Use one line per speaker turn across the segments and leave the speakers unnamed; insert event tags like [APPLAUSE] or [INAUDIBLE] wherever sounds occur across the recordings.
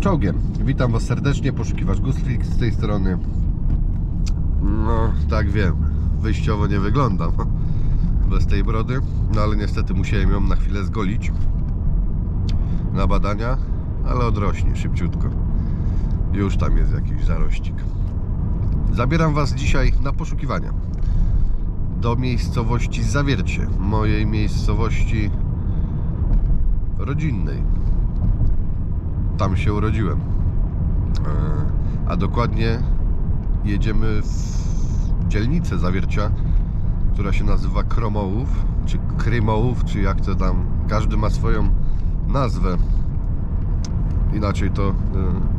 Czołgiem. Witam Was serdecznie, poszukiwacz Gustflix z tej strony. No, tak wiem, wyjściowo nie wyglądam [LAUGHS] bez tej brody, no ale niestety musiałem ją na chwilę zgolić na badania, ale odrośnie szybciutko. Już tam jest jakiś zarościk. Zabieram Was dzisiaj na poszukiwania do miejscowości Zawiercie, mojej miejscowości rodzinnej. Tam się urodziłem. E, A dokładnie jedziemy w dzielnicę Zawiercia, która się nazywa Kromołów, czy Krymołów, czy jak to tam. Każdy ma swoją nazwę. Inaczej to e,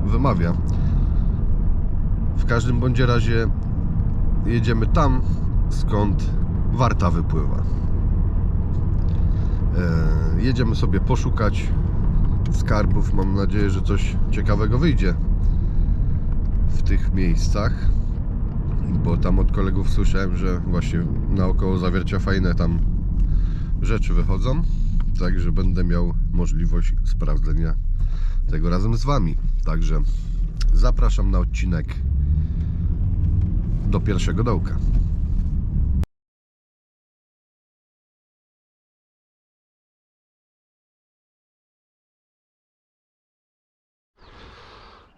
wymawia. W każdym bądź razie jedziemy tam, skąd warta wypływa. E, jedziemy sobie poszukać skarbów. Mam nadzieję, że coś ciekawego wyjdzie w tych miejscach. Bo tam od kolegów słyszałem, że właśnie naokoło zawiercia fajne tam rzeczy wychodzą. Także będę miał możliwość sprawdzenia tego razem z Wami. Także zapraszam na odcinek do pierwszego dołka.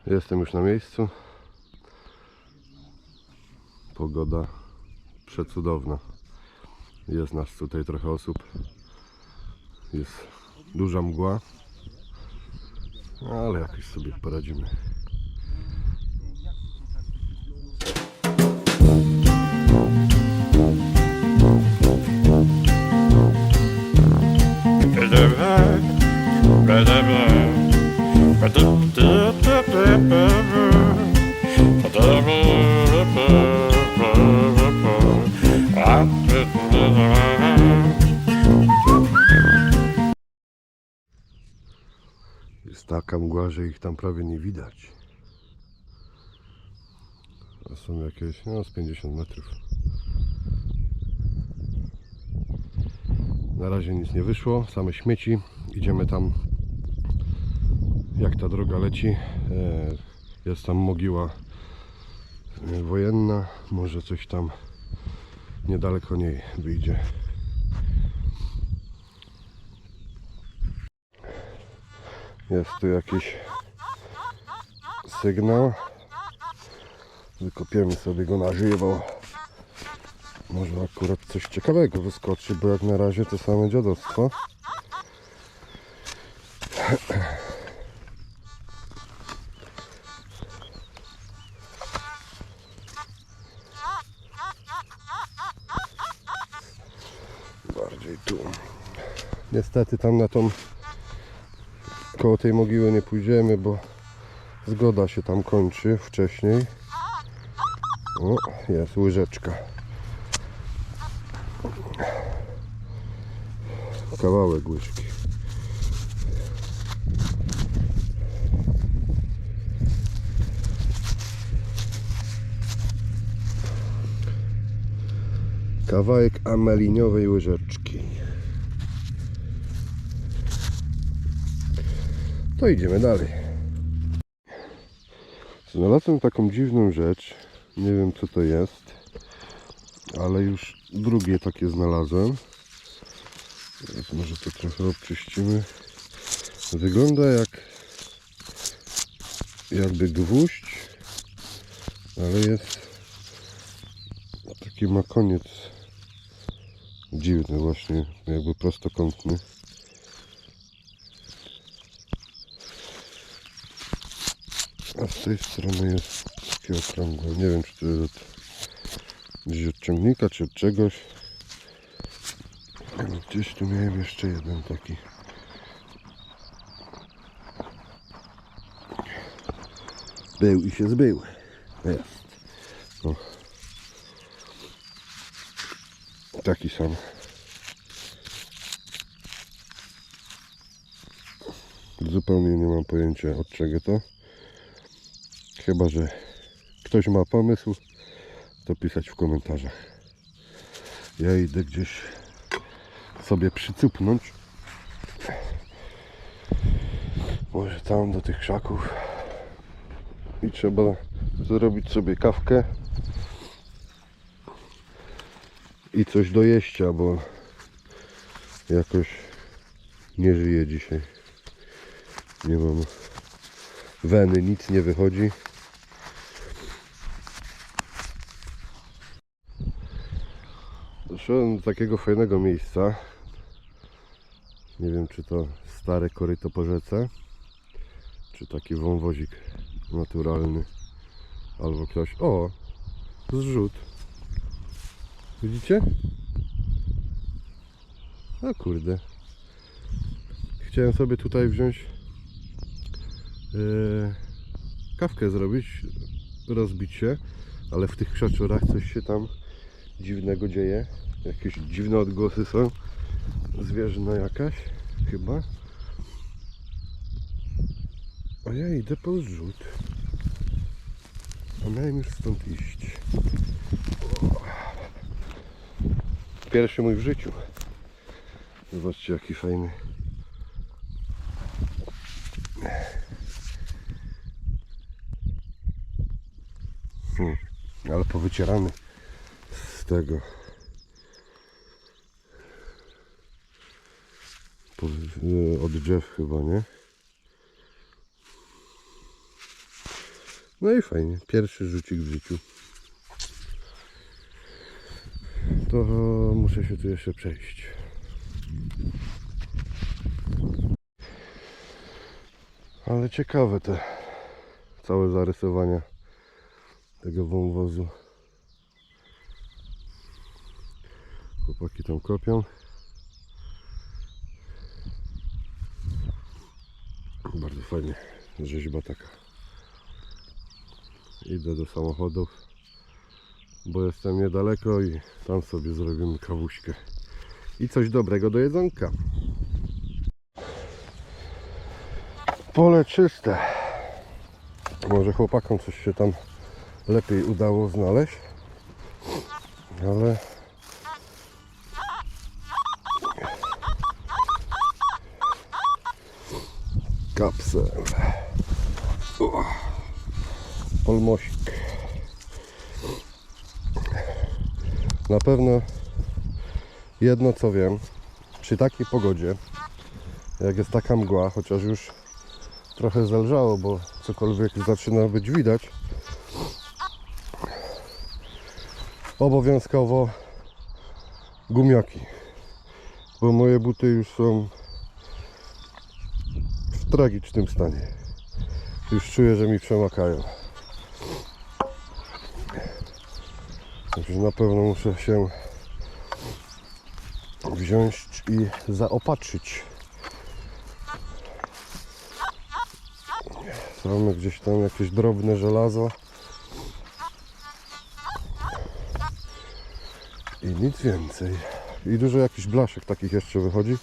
Jestem już na miejscu. Pogoda przecudowna. Jest nas tutaj trochę osób. Jest duża mgła. Ale jakoś sobie poradzimy. Taka mgła, że ich tam prawie nie widać. A są jakieś, no z 50 metrów. Na razie nic nie wyszło, same śmieci. Idziemy tam, jak ta droga leci. E, Jest tam mogiła e, wojenna. Może coś tam niedaleko niej wyjdzie. Jest tu jakiś sygnał. Wykopiemy sobie go na żywo. Może akurat coś ciekawego wyskoczy, bo jak na razie to same dziadostwo. Bardziej tu. Niestety tam na tą koło tej mogiły nie pójdziemy, bo zgoda się tam kończy wcześniej. O, jest łyżeczka. Kawałek łyżki. Kawałek ameliniowej łyżeczki. To idziemy dalej. Znalazłem taką dziwną rzecz. Nie wiem co to jest, ale już drugie takie znalazłem. Teraz może to trochę obczyścimy. Wygląda jak jakby gwóźdź, ale jest taki ma koniec dziwny właśnie, jakby prostokątny. A z tej strony jest takie okrągłe. Nie wiem czy to jest od, gdzieś od ciągnika czy od czegoś. Gdzieś tu miałem jeszcze jeden taki. Był i się zbył. Jest. Taki sam. Zupełnie nie mam pojęcia od czego to. Chyba, że ktoś ma pomysł, to pisać w komentarzach. Ja idę gdzieś sobie przycupnąć. Może tam do tych krzaków. i trzeba zrobić sobie kawkę i coś do jeścia, bo jakoś nie żyję dzisiaj. Nie mam weny, nic nie wychodzi. Doszedłem do takiego fajnego miejsca. Nie wiem, czy to stare koryto po rzece, czy taki wąwozik naturalny, albo ktoś. O! Zrzut. Widzicie? A kurde. Chciałem sobie tutaj wziąć yy, kawkę zrobić, rozbić się, ale w tych krzaczorach coś się tam dziwnego dzieje. Jakieś dziwne odgłosy są. Zwierzyna jakaś, chyba. A ja idę po zrzut. A miałem już stąd iść. Pierwszy mój w życiu. Zobaczcie jaki fajny. Hmm, ale powycierany z tego. Po, e, od drzew chyba, nie? No i fajnie. Pierwszy rzucik w życiu. To muszę się tu jeszcze przejść. Ale ciekawe te całe zarysowania tego wąwozu. Chłopaki tam kopią. Bardzo fajnie. Rzeźba taka. Idę do samochodów, bo jestem niedaleko i tam sobie zrobimy kawuśkę. I coś dobrego do jedzonka. Pole czyste. Może chłopakom coś się tam lepiej udało znaleźć. Ale kapsel. Polmosik. Na pewno jedno co wiem, przy takiej pogodzie, jak jest taka mgła, chociaż już trochę zelżało, bo cokolwiek zaczyna być widać, obowiązkowo gumiaki, bo moje buty już są tragicznym stanie. Już czuję, że mi przemakają. Także na pewno muszę się wziąć i zaopatrzyć. Mamy gdzieś tam jakieś drobne żelazo. I nic więcej. I dużo jakichś blaszek takich jeszcze wychodzi.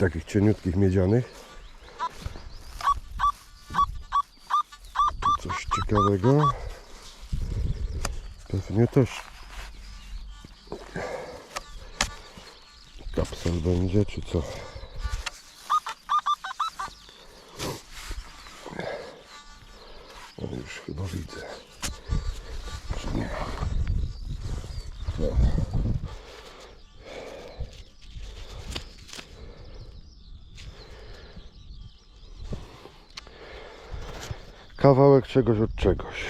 Takich cieniutkich miedzianych. Tu coś ciekawego. Pewnie też kapsel będzie, czy co? O, już chyba widzę. Czy nie? No. Kawałek czegoś od czegoś.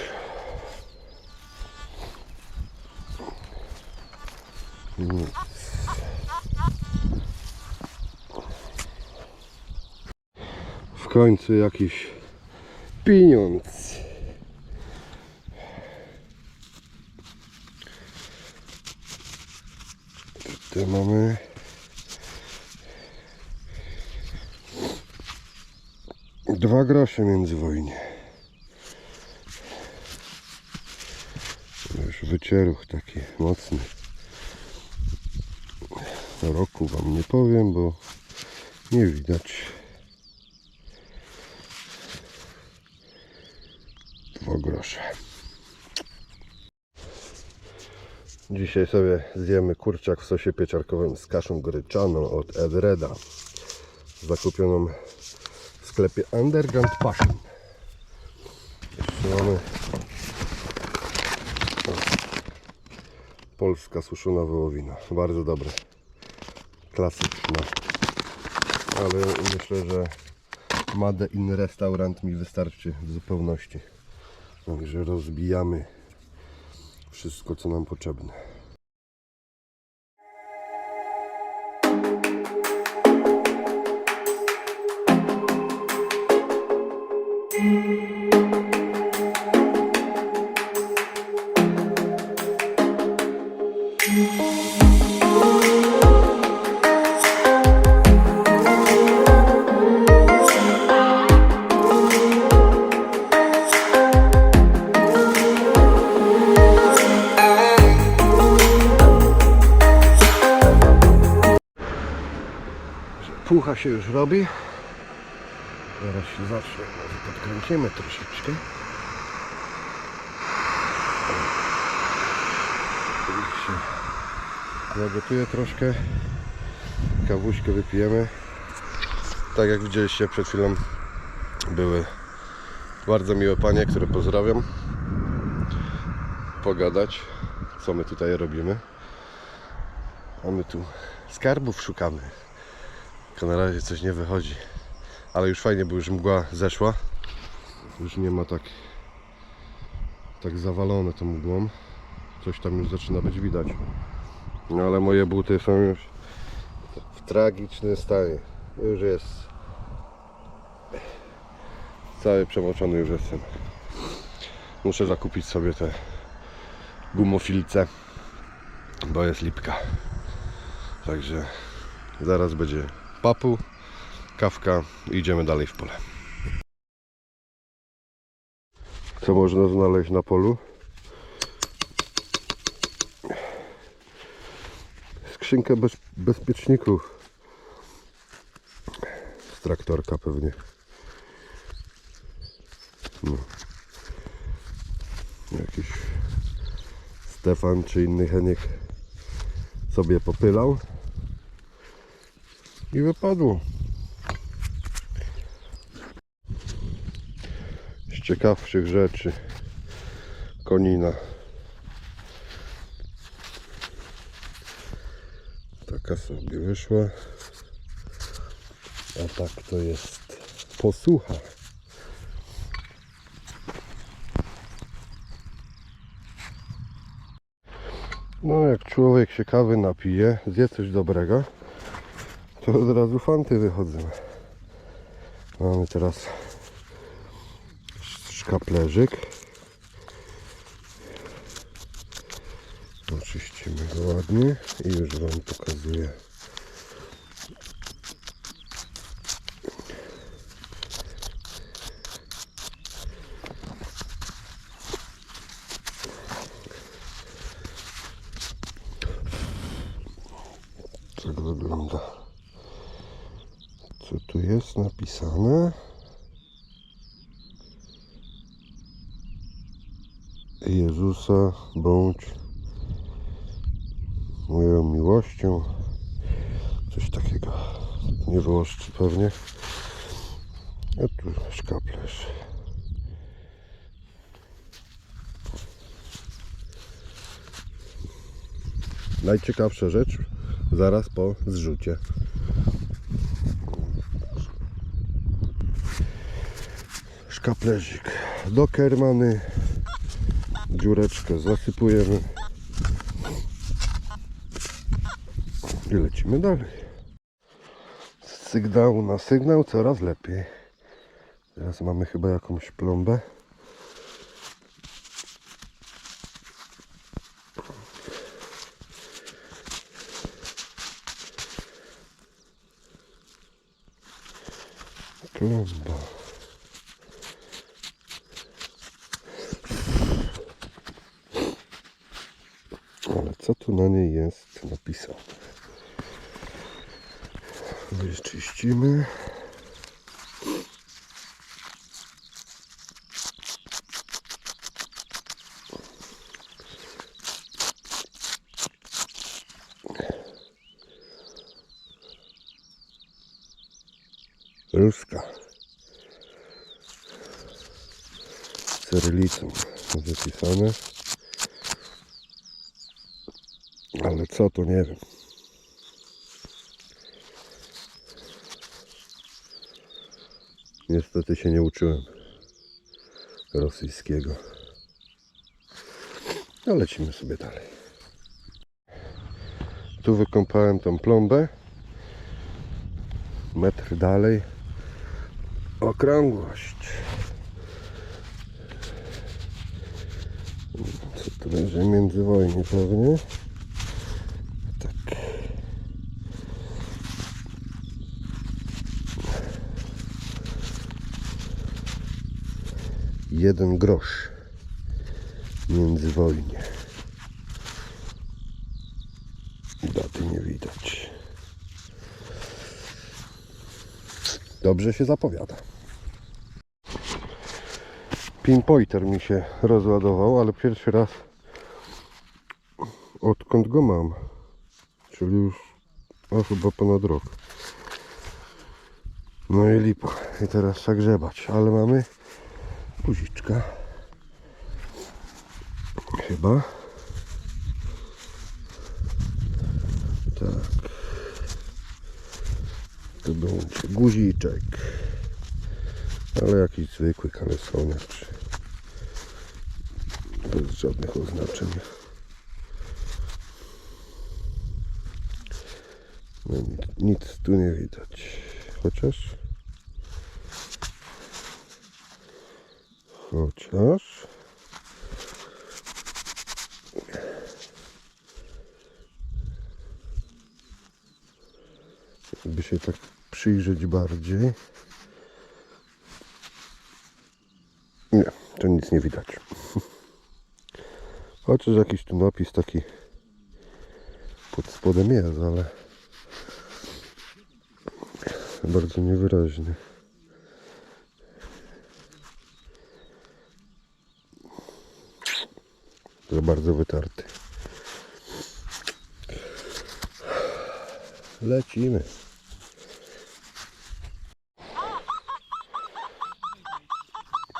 Nic. W końcu jakiś pieniądz. Tutaj mamy dwa grosze międzywojnie. Już wycieruch taki mocny. Roku wam nie powiem, bo nie widać. Dwa grosze. Dzisiaj sobie zjemy kurczak w sosie pieczarkowym z kaszą gryczaną od Edreda. Zakupioną w sklepie Underground Passion. Jeszcze mamy o, polska suszona wołowina. Bardzo dobre. Klasyczna. Ale myślę, że Made in restaurant mi wystarczy w zupełności. Także rozbijamy wszystko, co nam potrzebne. Się już robi. Zaraz się zacznie. Może podkręcimy troszeczkę. Już się Zagotuję troszkę. Kawuśkę wypijemy. Tak jak widzieliście przed chwilą były bardzo miłe panie, które pozdrawiam. Pogadać, co my tutaj robimy. A my tu skarbów szukamy. Tylko na razie coś nie wychodzi. Ale już fajnie, bo już mgła zeszła. Już nie ma tak tak zawalone tą mgłą. Coś tam już zaczyna być widać. No ale moje buty są już w tragicznym stanie. Już jest cały przemoczony już jestem. Muszę zakupić sobie te gumofilce, bo jest lipka. Także zaraz będzie papu, kawka i idziemy dalej w pole. Co można znaleźć na polu? Skrzynkę bez, bezpieczników. Z traktorka pewnie. No. Jakiś Stefan czy inny Heniek sobie popylał i wypadło. Z ciekawszych rzeczy konina. Taka sobie wyszła. A tak to jest posłucha. No jak człowiek się kawy napije, zje coś dobrego, to od razu fanty wychodzą. Mamy teraz szkaplerzyk. Oczyścimy go ładnie i już Wam pokazuję. Tak wygląda. Tu jest napisane? Jezusa bądź moją miłością. Coś takiego. Nie Włoszczy pewnie. A tu szkaplerz. Najciekawsza rzecz zaraz po zrzucie. Szkaplerzik do kermany. Dziureczkę zasypujemy. I lecimy dalej. Z sygnału na sygnał coraz lepiej. Teraz mamy chyba jakąś plombę. Plomba. Ale co tu na niej jest napisane? Wyczyścimy. Ruska. cyrylicą wypisane. Ale co to nie wiem. Niestety się nie uczyłem rosyjskiego. No lecimy sobie dalej. Tu wykąpałem tą plombę. Metr dalej. Okrągłość. Co to będzie międzywojnie pewnie? Jeden grosz międzywojnie. Daty nie widać. Dobrze się zapowiada. Pinpointer mi się rozładował, ale pierwszy raz odkąd go mam. Czyli już o, chyba ponad rok. No i lipa. I teraz trzeba grzebać, ale mamy guziczka. Chyba. Tak. To będzie guziczek. Ale jakiś zwykły kalesoniacz. Bez żadnych oznaczeń. No, nic, nic tu nie widać. Chociaż. Chociaż. Jakby się tak przyjrzeć bardziej. Nie, to nic nie widać. [LAUGHS] Chociaż jakiś tu napis taki pod spodem jest, ale bardzo niewyraźny. Za bardzo wytarty. Lecimy.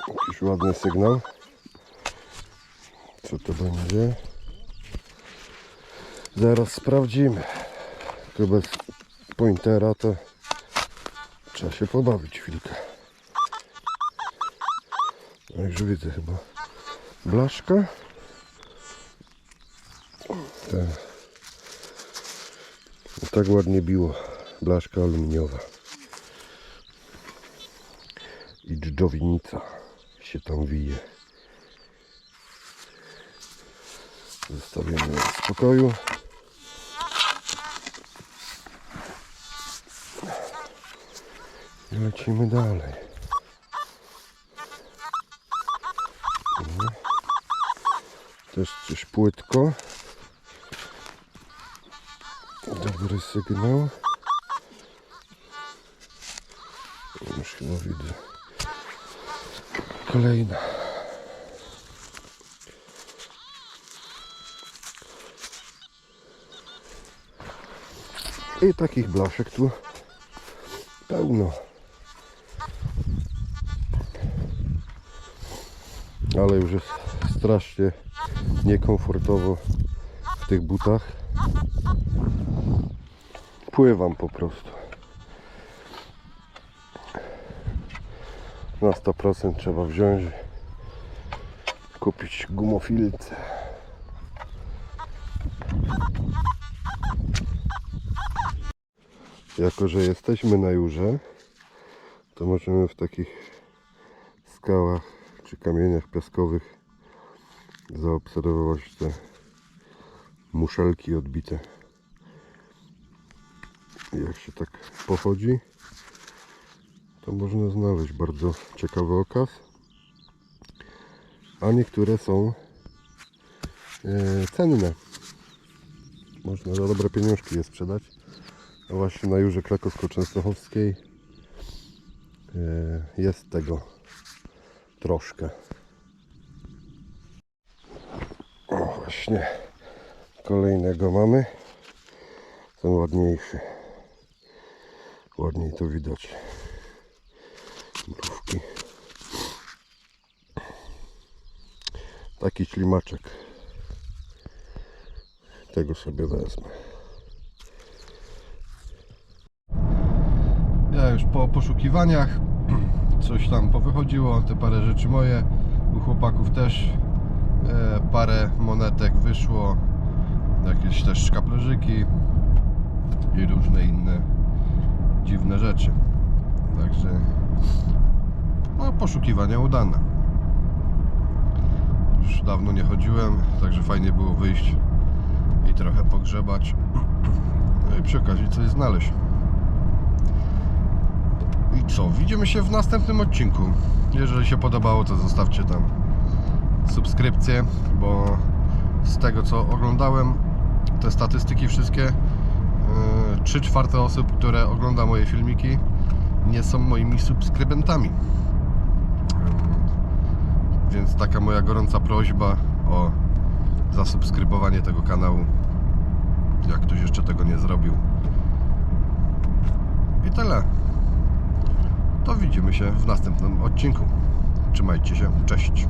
Jakiś ładny sygnał. Co to będzie? Zaraz sprawdzimy. Tylko bez pointera to trzeba się pobawić chwilkę. No już widzę chyba blaszka. Tak. Tak ładnie biło. Blaszka aluminiowa. I dżdżownica się tam wije. Zostawimy ją w spokoju. I lecimy dalej. No. Też coś płytko. Dobry sygnał. Już chyba widzę. Kolejna. I takich blaszek tu pełno. Ale już jest strasznie niekomfortowo w tych butach. Pływam po prostu. Na 100% trzeba wziąć, kupić gumofilce. Jako, że jesteśmy na Jurze, to możemy w takich skałach czy kamieniach piaskowych zaobserwować te muszelki odbite. Jak się tak pochodzi, to można znaleźć bardzo ciekawy okaz. A niektóre są e, cenne. Można za dobre pieniążki je sprzedać. A właśnie na Jurze Krakowsko-Częstochowskiej e, jest tego troszkę. O właśnie, kolejnego mamy. Ten ładniejszy. Ładniej to widać. Mrówki. Taki ślimaczek. Tego sobie wezmę. Ja już po poszukiwaniach coś tam powychodziło, te parę rzeczy moje, u chłopaków też e, parę monetek wyszło, jakieś też szkaplerzyki i różne inne dziwne rzeczy. Także no, poszukiwania udane. Już dawno nie chodziłem, także fajnie było wyjść i trochę pogrzebać. No i przy okazji coś znaleźć. I co? Widzimy się w następnym odcinku. Jeżeli się podobało, to zostawcie tam subskrypcję, bo z tego co oglądałem, te statystyki wszystkie, 3 czwarte osób, które ogląda moje filmiki, nie są moimi subskrybentami. Więc taka moja gorąca prośba o zasubskrybowanie tego kanału, jak ktoś jeszcze tego nie zrobił. I tyle. To widzimy się w następnym odcinku. Trzymajcie się, cześć.